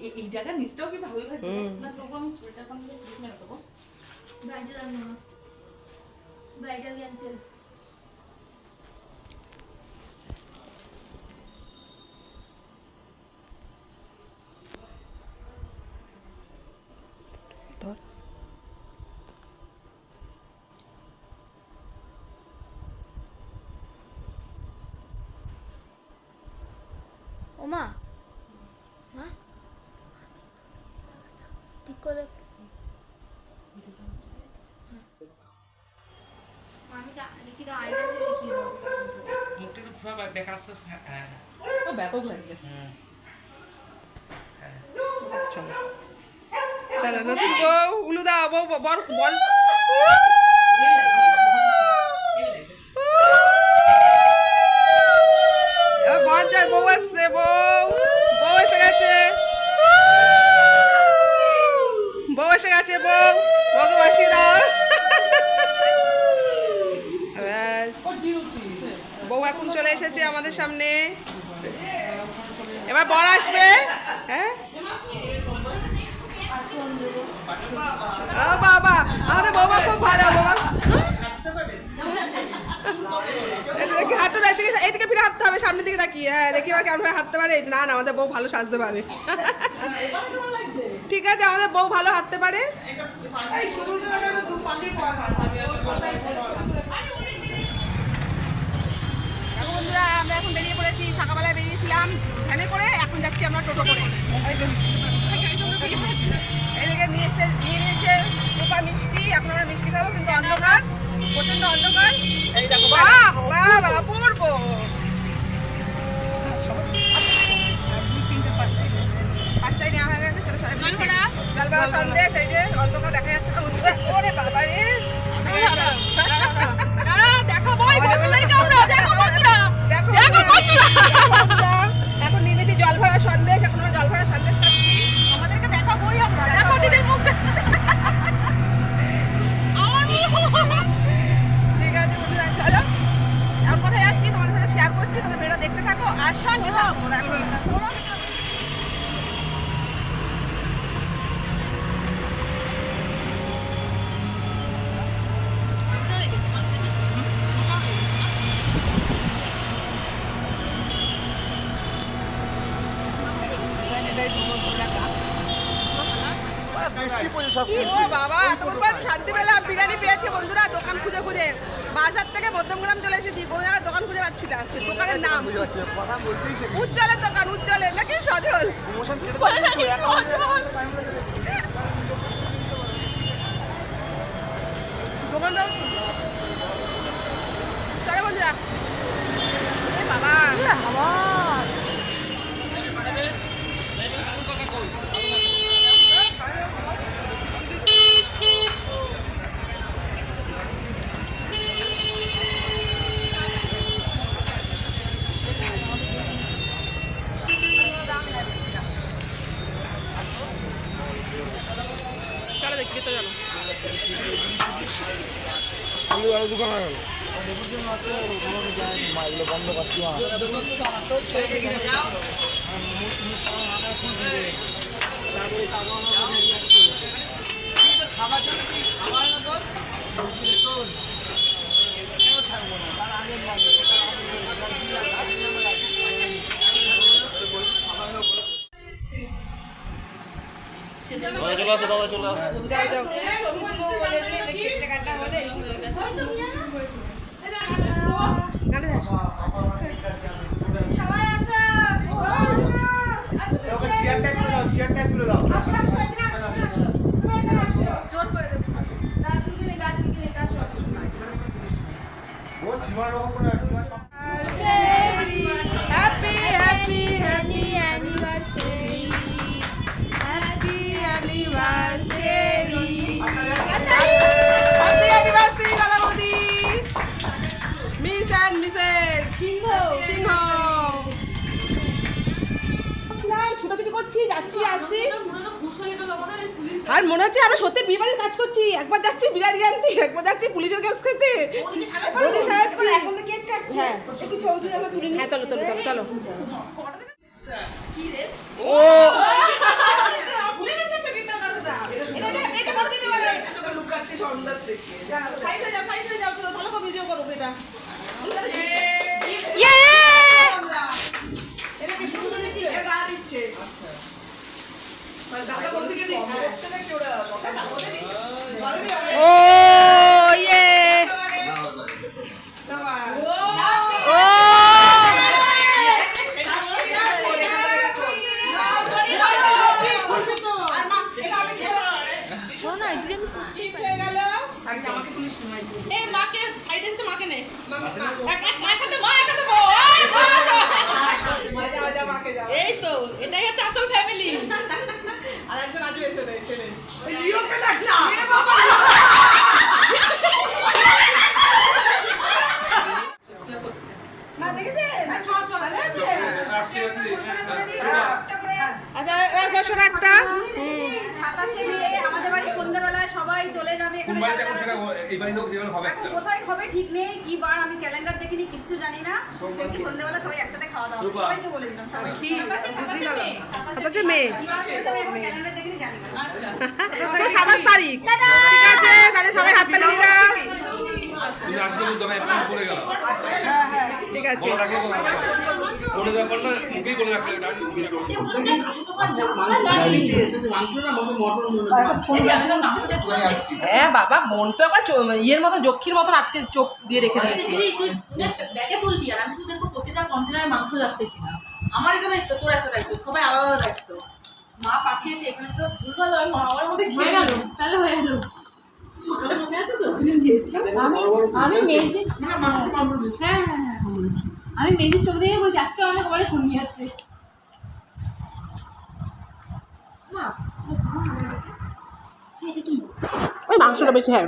এই- জায়গার নিচটাও কি ভালো হুম। না তবু আমি চুলটা এখন মেরে দেবো ব্রাইডাল আনব না ব্রাইডাল ক্যান্সেল ওমা মা ঠিক করে দেখ আমি তো দেখি তো আইটা দেখি দাও ঘুরা দেখা যাচ্ছে হ্যাঁ ব্যাপক লাগছে। চলো। চলো নতুন বউ উলু দাও বউ বর বর বল বর যায় বউ আসছে বউ। বউ এসে গেছে। বউ এসে গেছে বউ। বউকে দাও ব্যাস বউ এখন চলে এসেছে আমাদের সামনে। এবার বর আসবে। হ্যাঁ? বাবা, আমাদের বৌমা খুব ভালো বাবা এদিকে ফিরে হবে, সামনের দিকে হ্যাঁ দেখি হাঁটতে পারে। না না, আমাদের বউ ভালো সাজতে পারে। ঠিক আছে, আমাদের বউ ভালো হাঁটতে পারে এই শুরু করে দু পাঁচের পর এখন বন্ধুরা আমরা এখন বেরিয়ে পড়েছি সকালবেলায় বেরিয়েছিলাম। ভ্যানে করে এখন যাচ্ছি আমরা টোটো করে। এদিকে নিয়ে এসে নিয়ে নিয়েছে রূপা মিষ্টি। এখন আমরা মিষ্টি খাব কিন্তু অন্ধকার প্রচণ্ড অন্ধকার। এই দেখো বাহ পাঁচটায় নেওয়া হয়ে গেছে জলভরা। জলভরা সন্দেশ এই যে অন্ধকার দেখা পেলাম বিরিয়ানি পেয়েছে বন্ধুরা দোকান খুঁজে খুঁজে। বাজার থেকে মধ্যমগ্রাম চলে এসেছি কোনো জায়গায় দোকান খুঁজে পাচ্ছি না। দোকানের নাম। উজ্জ্বলের দোকান উজ্জ্বলের নাকি সজল দোকানটা চলো বন্ধুরা এ বাবা বাবা চলো দেখি তো চলো আমি আরও দোকান গেল বন্ধ করছি দেখো তুলে দাও চেয়ারটা তুলে দাও ও চিমার রকম করে যাচ্ছি আসছি আর মনে হচ্ছে আমরা সত্যি বিয়ে কাজ করছি। একবার যাচ্ছি বিরিয়ানি আনতে একবার যাচ্ছি পুলিশের কাজ খেতে। ওদিকে সাজাচ্ছি এখন তো কেক কাটছে। হ্যাঁ। একটু আমরা তুলে হ্যাঁ চলো ও! লুকাচ্ছে সন্ধ্যার দেশে। ভালো ভিডিও করো এটা ইয়ে এটা কি শুরু করে দিচ্ছে এটা দিচ্ছে দাদা বলতে গিয়ে দিচ্ছে নাকি ওরা দাদা বলতে ও ইয়ে ও শোনো না দিদি আমি আমাকে তুলিস না এই মাকে সাইডে মাকে নে এই তো এটাই হচ্ছে আসল ফ্যামিলি আর একজন আসবে ছেলে ছেলে লিওকে দেখ না মা দেখেছেন চল চল ভালো আছে আচ্ছা এবার বসো একটা সাতাশে মে আমাদের বাড়ি সন্ধ্যাবেলায় সবাই চলে যাবে এখানে কোথায় হবে ঠিক নেই কি বার আমি ক্যালেন্ডার দেখিনি কিচ্ছু জানি না। সেদিকে সন্ধ্যাবেলা সবাই একসাথে খাওয়া দাওয়া সবাইকে বলে দিলাম সবাই কি? সাতাশে মে। কি বার হবে ক্যালেন্ডার দেখিনি জানি না। সাতাশ তারিখ। ঠিক আছে তাহলে সবাই হাততালি দিলাম। ঠিক আছে। হ্যাঁ বাবা মন তো আবার ইয়ের মতো যক্ষীর মতন আটকে চোখ দিয়ে রেখে দিয়েছে। ব্যাগে তুলবি আর আমি শুধু দেখব প্রতিটা কন্টেনারে মাংস যাচ্ছে কিনা। আমার একটা দায়িত্ব তোর একটা দায়িত্ব সবাই আলাদা আলাদা দায়িত্ব। মা পাঠিয়েছে এখানে তো ভুলভাল হয় মা আমার মধ্যে হয়ে গেল তাহলে হয়ে গেল। সকালে মনে আছে তো? আমি আমি মেয়েদের হ্যাঁ হ্যাঁ হ্যাঁ। আমি মেয়েদের চোখ দেখে বলছি আজকে অনেক বড় ফুলি আছে মাংসটা বেশি হ্যাঁ